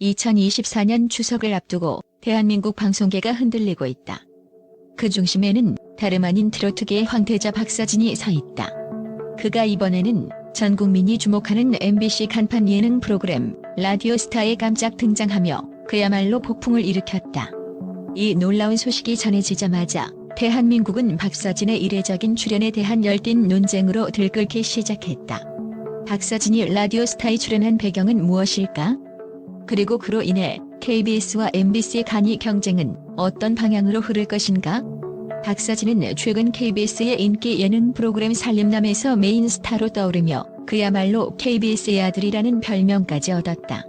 2024년 추석을 앞두고 대한민국 방송계가 흔들리고 있다. 그 중심에는 다름 아닌 트로트계의 황태자 박사진이 서 있다. 그가 이번에는 전 국민이 주목하는 MBC 간판 예능 프로그램 라디오 스타에 깜짝 등장하며 그야말로 폭풍을 일으켰다. 이 놀라운 소식이 전해지자마자 대한민국은 박사진의 이례적인 출연에 대한 열띤 논쟁으로 들끓기 시작했다. 박사진이 라디오 스타에 출연한 배경은 무엇일까? 그리고 그로 인해 KBS와 MBC의 간이 경쟁은 어떤 방향으로 흐를 것인가? 박사진은 최근 KBS의 인기 예능 프로그램 살림남에서 메인 스타로 떠오르며 그야말로 KBS의 아들이라는 별명까지 얻었다.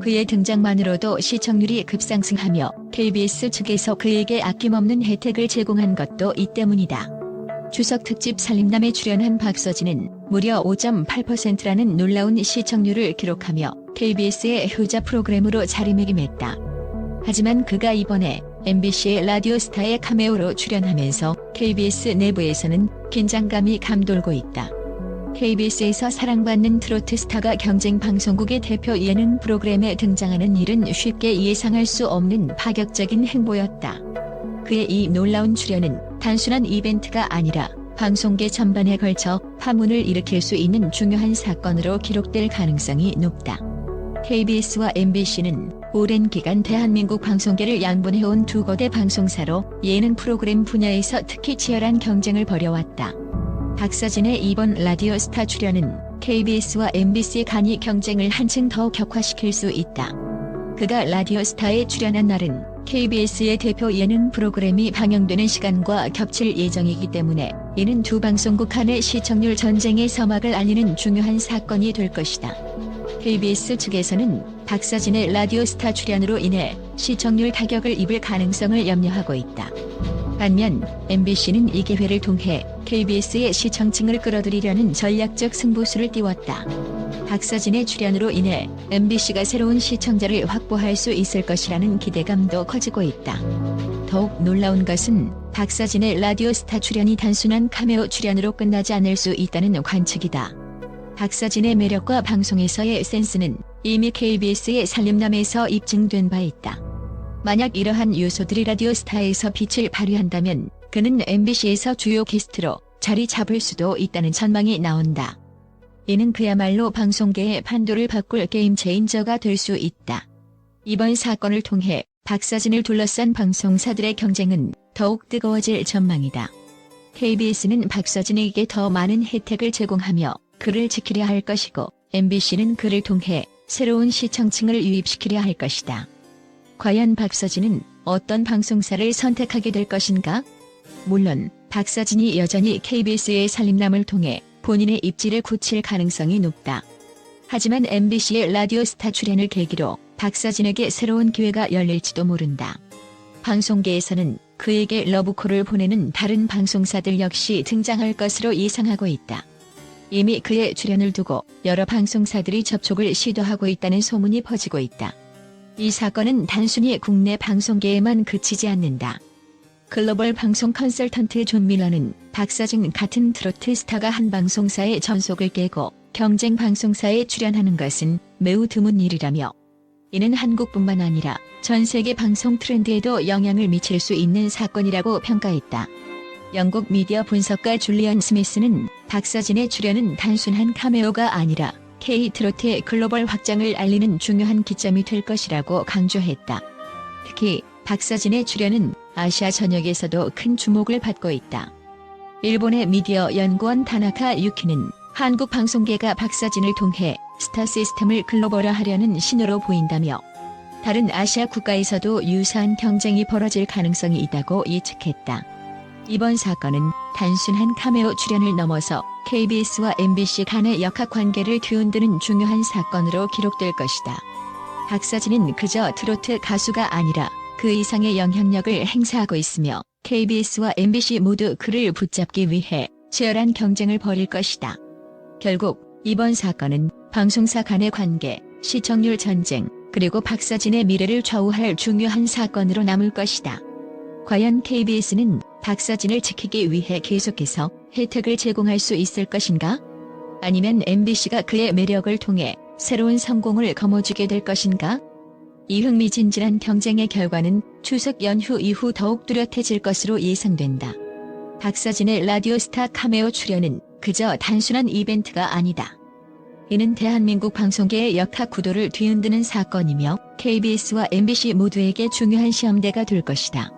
그의 등장만으로도 시청률이 급상승하며 KBS 측에서 그에게 아낌없는 혜택을 제공한 것도 이 때문이다. 추석 특집 살림남에 출연한 박서진은 무려 5.8%라는 놀라운 시청률을 기록하며 KBS의 효자 프로그램으로 자리매김했다. 하지만 그가 이번에 MBC의 라디오 스타의 카메오로 출연하면서 KBS 내부에서는 긴장감이 감돌고 있다. KBS에서 사랑받는 트로트 스타가 경쟁 방송국의 대표 예능 프로그램에 등장하는 일은 쉽게 예상할 수 없는 파격적인 행보였다. 그의 이 놀라운 출연은 단순한 이벤트가 아니라 방송계 전반에 걸쳐 파문을 일으킬 수 있는 중요한 사건으로 기록될 가능성이 높다. KBS와 MBC는 오랜 기간 대한민국 방송계를 양분해온 두 거대 방송사로 예능 프로그램 분야에서 특히 치열한 경쟁을 벌여왔다. 박사진의 이번 라디오 스타 출연은 KBS와 MBC 간이 경쟁을 한층 더 격화시킬 수 있다. 그가 라디오 스타에 출연한 날은 KBS의 대표 예능 프로그램이 방영되는 시간과 겹칠 예정이기 때문에 이는 두 방송국 간의 시청률 전쟁의 서막을 알리는 중요한 사건이 될 것이다. KBS 측에서는 박사진의 라디오 스타 출연으로 인해 시청률 타격을 입을 가능성을 염려하고 있다. 반면 MBC는 이 기회를 통해 KBS의 시청층을 끌어들이려는 전략적 승부수를 띄웠다. 박사진의 출연으로 인해 MBC가 새로운 시청자를 확보할 수 있을 것이라는 기대감도 커지고 있다. 더욱 놀라운 것은 박사진의 라디오 스타 출연이 단순한 카메오 출연으로 끝나지 않을 수 있다는 관측이다. 박사진의 매력과 방송에서의 센스는 이미 KBS의 살림남에서 입증된 바 있다. 만약 이러한 요소들이 라디오 스타에서 빛을 발휘한다면 그는 MBC에서 주요 게스트로 자리 잡을 수도 있다는 전망이 나온다. 이는 그야말로 방송계의 판도를 바꿀 게임 체인저가 될 수 있다. 이번 사건을 통해 박사진을 둘러싼 방송사들의 경쟁은 더욱 뜨거워질 전망이다. KBS는 박사진에게 더 많은 혜택을 제공하며 그를 지키려 할 것이고 MBC는 그를 통해 새로운 시청층을 유입시키려 할 것이다. 과연 박서진은 어떤 방송사를 선택하게 될 것인가? 물론 박서진이 여전히 KBS의 살림남을 통해 본인의 입지를 굳힐 가능성이 높다. 하지만 MBC의 라디오 스타 출연을 계기로 박서진에게 새로운 기회가 열릴지도 모른다. 방송계에서는 그에게 러브콜을 보내는 다른 방송사들 역시 등장할 것으로 예상하고 있다. 이미 그의 출연을 두고 여러 방송사들이 접촉을 시도하고 있다는 소문이 퍼지고 있다. 이 사건은 단순히 국내 방송계에만 그치지 않는다. 글로벌 방송 컨설턴트 존 밀러는 박사진 같은 트로트 스타가 한 방송사의 전속을 깨고 경쟁 방송사에 출연하는 것은 매우 드문 일이라며 이는 한국뿐만 아니라 전 세계 방송 트렌드에도 영향을 미칠 수 있는 사건이라고 평가했다. 영국 미디어 분석가 줄리언 스미스는 박사진의 출연은 단순한 카메오가 아니라 K-트로트의 글로벌 확장을 알리는 중요한 기점이 될 것이라고 강조했다. 특히 박사진의 출연은 아시아 전역에서도 큰 주목을 받고 있다. 일본의 미디어 연구원 다나카 유키는 한국 방송계가 박사진을 통해 스타 시스템을 글로벌화하려는 신호로 보인다며 다른 아시아 국가에서도 유사한 경쟁이 벌어질 가능성이 있다고 예측했다. 이번 사건은 단순한 카메오 출연을 넘어서 KBS와 MBC 간의 역학 관계를 뒤흔드는 중요한 사건으로 기록될 것이다. 박사진은 그저 트로트 가수가 아니라 그 이상의 영향력을 행사하고 있으며 KBS와 MBC 모두 그를 붙잡기 위해 치열한 경쟁을 벌일 것이다. 결국 이번 사건은 방송사 간의 관계, 시청률 전쟁, 그리고 박사진의 미래를 좌우할 중요한 사건으로 남을 것이다. 과연 KBS는 박사진을 지키기 위해 계속해서 혜택을 제공할 수 있을 것인가? 아니면 MBC가 그의 매력을 통해 새로운 성공을 거머쥐게 될 것인가? 이 흥미진진한 경쟁의 결과는 추석 연휴 이후 더욱 뚜렷해질 것으로 예상된다. 박서진의 라디오스타 카메오 출연은 그저 단순한 이벤트가 아니다. 이는 대한민국 방송계의 역학 구도를 뒤흔드는 사건이며 KBS와 MBC 모두에게 중요한 시험대가 될 것이다.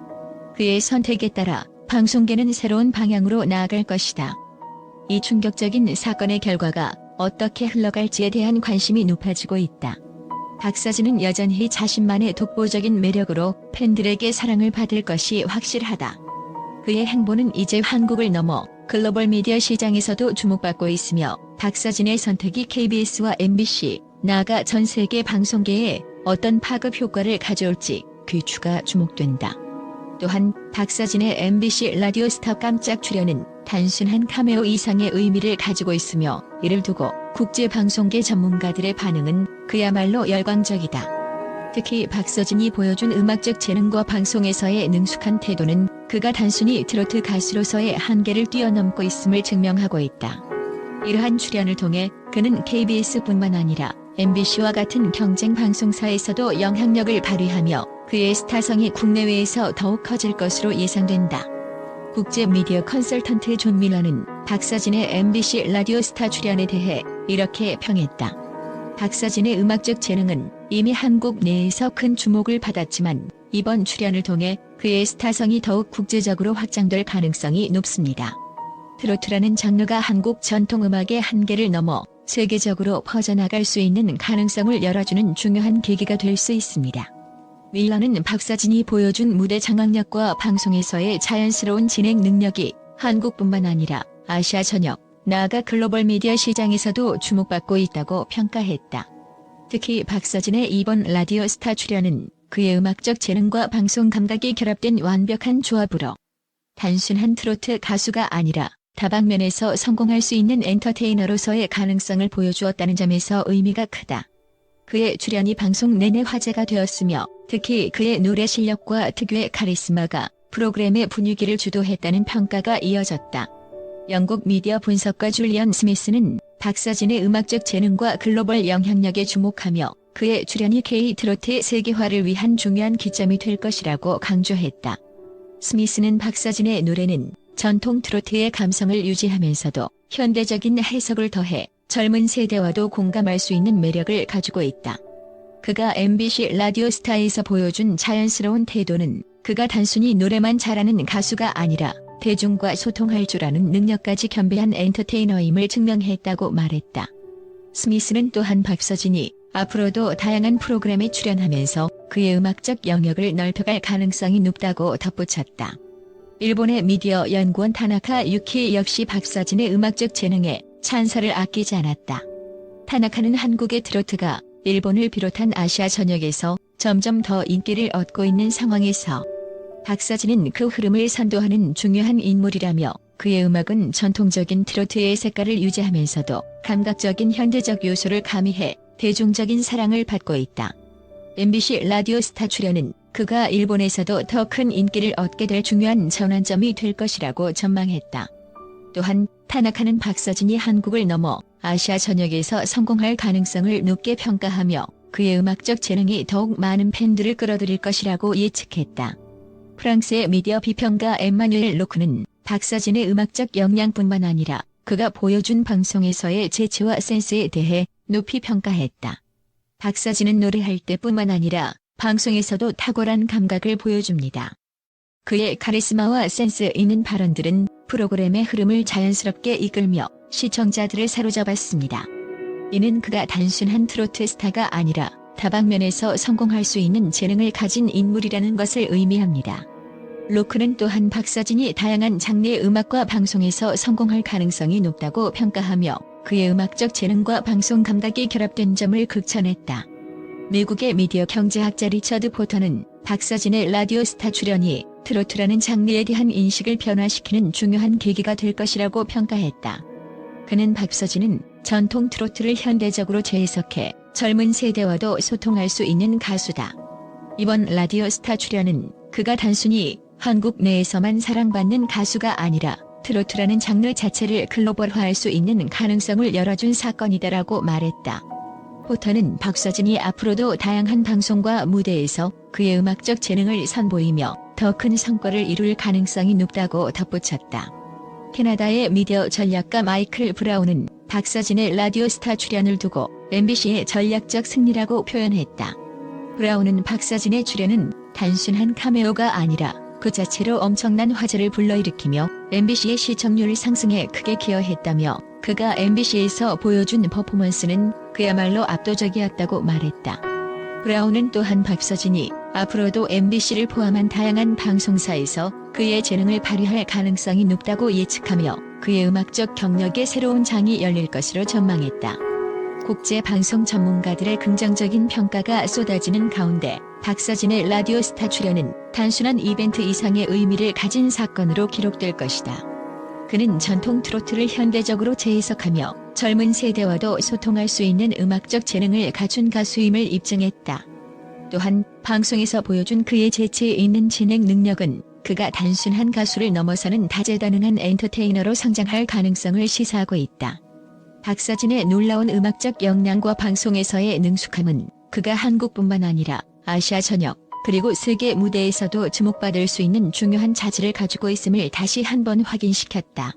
그의 선택에 따라 방송계는 새로운 방향으로 나아갈 것이다. 이 충격적인 사건의 결과가 어떻게 흘러갈지에 대한 관심이 높아지고 있다. 박사진은 여전히 자신만의 독보적인 매력으로 팬들에게 사랑을 받을 것이 확실하다. 그의 행보는 이제 한국을 넘어 글로벌 미디어 시장에서도 주목받고 있으며 박사진의 선택이 KBS와 MBC, 나아가 전 세계 방송계에 어떤 파급 효과를 가져올지 귀추가 주목된다. 또한 박사진의 MBC 라디오 스타 깜짝 출연은 단순한 카메오 이상의 의미를 가지고 있으며 이를 두고 국제방송계 전문가들의 반응은 그야말로 열광적이다. 특히 박서진이 보여준 음악적 재능과 방송에서의 능숙한 태도는 그가 단순히 트로트 가수로서의 한계를 뛰어넘고 있음을 증명하고 있다. 이러한 출연을 통해 그는 KBS뿐만 아니라 MBC와 같은 경쟁 방송사에서도 영향력을 발휘하며 그의 스타성이 국내외에서 더욱 커질 것으로 예상된다. 국제 미디어 컨설턴트 존 밀러는 박서진의 MBC 라디오 스타 출연에 대해 이렇게 평했다. 박서진의 음악적 재능은 이미 한국 내에서 큰 주목을 받았지만 이번 출연을 통해 그의 스타성이 더욱 국제적으로 확장될 가능성이 높습니다. 트로트라는 장르가 한국 전통음악의 한계를 넘어 세계적으로 퍼져나갈 수 있는 가능성을 열어주는 중요한 계기가 될 수 있습니다. 밀러는 박사진이 보여준 무대 장악력과 방송에서의 자연스러운 진행 능력이 한국뿐만 아니라 아시아 전역, 나아가 글로벌 미디어 시장에서도 주목받고 있다고 평가했다. 특히 박서진의 이번 라디오 스타 출연은 그의 음악적 재능과 방송 감각이 결합된 완벽한 조합으로 단순한 트로트 가수가 아니라 다방면에서 성공할 수 있는 엔터테이너로서의 가능성을 보여주었다는 점에서 의미가 크다. 그의 출연이 방송 내내 화제가 되었으며 특히 그의 노래 실력과 특유의 카리스마가 프로그램의 분위기를 주도했다는 평가가 이어졌다. 영국 미디어 분석가 줄리언 스미스는 박서진의 음악적 재능과 글로벌 영향력에 주목하며 그의 출연이 K-트로트의 세계화를 위한 중요한 기점이 될 것이라고 강조했다. 스미스는 박서진의 노래는 전통 트로트의 감성을 유지하면서도 현대적인 해석을 더해 젊은 세대와도 공감할 수 있는 매력을 가지고 있다. 그가 MBC 라디오 스타에서 보여준 자연스러운 태도는 그가 단순히 노래만 잘하는 가수가 아니라 대중과 소통할 줄 아는 능력까지 겸비한 엔터테이너임을 증명했다고 말했다. 스미스는 또한 박서진이 앞으로도 다양한 프로그램에 출연하면서 그의 음악적 영역을 넓혀갈 가능성이 높다고 덧붙였다. 일본의 미디어 연구원 타나카 유키 역시 박서진의 음악적 재능에 찬사를 아끼지 않았다. 타나카는 한국의 트로트가 일본을 비롯한 아시아 전역에서 점점 더 인기를 얻고 있는 상황에서 박서진은 그 흐름을 선도하는 중요한 인물이라며 그의 음악은 전통적인 트로트의 색깔을 유지하면서도 감각적인 현대적 요소를 가미해 대중적인 사랑을 받고 있다. MBC 라디오 스타 출연은 그가 일본에서도 더 큰 인기를 얻게 될 중요한 전환점이 될 것이라고 전망했다. 또한 타나카는 박서진이 한국을 넘어 아시아 전역에서 성공할 가능성을 높게 평가하며 그의 음악적 재능이 더욱 많은 팬들을 끌어들일 것이라고 예측했다. 프랑스의 미디어 비평가 엠마뉴엘 로크는 박서진의 음악적 역량뿐만 아니라 그가 보여준 방송에서의 재치와 센스에 대해 높이 평가했다. 박서진은 노래할 때뿐만 아니라 방송에서도 탁월한 감각을 보여줍니다. 그의 카리스마와 센스 있는 발언들은 프로그램의 흐름을 자연스럽게 이끌며 시청자들을 사로잡았습니다. 이는 그가 단순한 트로트 스타가 아니라 다방면에서 성공할 수 있는 재능을 가진 인물이라는 것을 의미합니다. 로크는 또한 박서진이 다양한 장르의 음악과 방송에서 성공할 가능성이 높다고 평가하며 그의 음악적 재능과 방송 감각이 결합된 점을 극찬했다. 미국의 미디어 경제학자 리처드 포터는 박서진의 라디오 스타 출연이 트로트라는 장르에 대한 인식을 변화시키는 중요한 계기가 될 것이라고 평가했다. 그는 박서진은 전통 트로트를 현대적으로 재해석해 젊은 세대와도 소통할 수 있는 가수다. 이번 라디오 스타 출연은 그가 단순히 한국 내에서만 사랑받는 가수가 아니라 트로트라는 장르 자체를 글로벌화할 수 있는 가능성을 열어준 사건이다라고 말했다. 포터는 박서진이 앞으로도 다양한 방송과 무대에서 그의 음악적 재능을 선보이며 더 큰 성과를 이룰 가능성이 높다고 덧붙였다. 캐나다의 미디어 전략가 마이클 브라운은 박서진의 라디오 스타 출연을 두고 MBC의 전략적 승리라고 표현했다. 브라운은 박서진의 출연은 단순한 카메오가 아니라 그 자체로 엄청난 화제를 불러일으키며 MBC의 시청률 상승에 크게 기여했다며 그가 MBC에서 보여준 퍼포먼스는 그야말로 압도적이었다고 말했다. 브라운은 또한 박서진이 앞으로도 MBC를 포함한 다양한 방송사에서 그의 재능을 발휘할 가능성이 높다고 예측하며 그의 음악적 경력에 새로운 장이 열릴 것으로 전망했다. 국제 방송 전문가들의 긍정적인 평가가 쏟아지는 가운데 박서진의 라디오 스타 출연은 단순한 이벤트 이상의 의미를 가진 사건으로 기록될 것이다. 그는 전통 트로트를 현대적으로 재해석하며 젊은 세대와도 소통할 수 있는 음악적 재능을 갖춘 가수임을 입증했다. 또한 방송에서 보여준 그의 재치 있는 진행 능력은 그가 단순한 가수를 넘어서는 다재다능한 엔터테이너로 성장할 가능성을 시사하고 있다. 박서진의 놀라운 음악적 역량과 방송에서의 능숙함은 그가 한국뿐만 아니라 아시아 전역 그리고 세계 무대에서도 주목받을 수 있는 중요한 자질을 가지고 있음을 다시 한번 확인시켰다.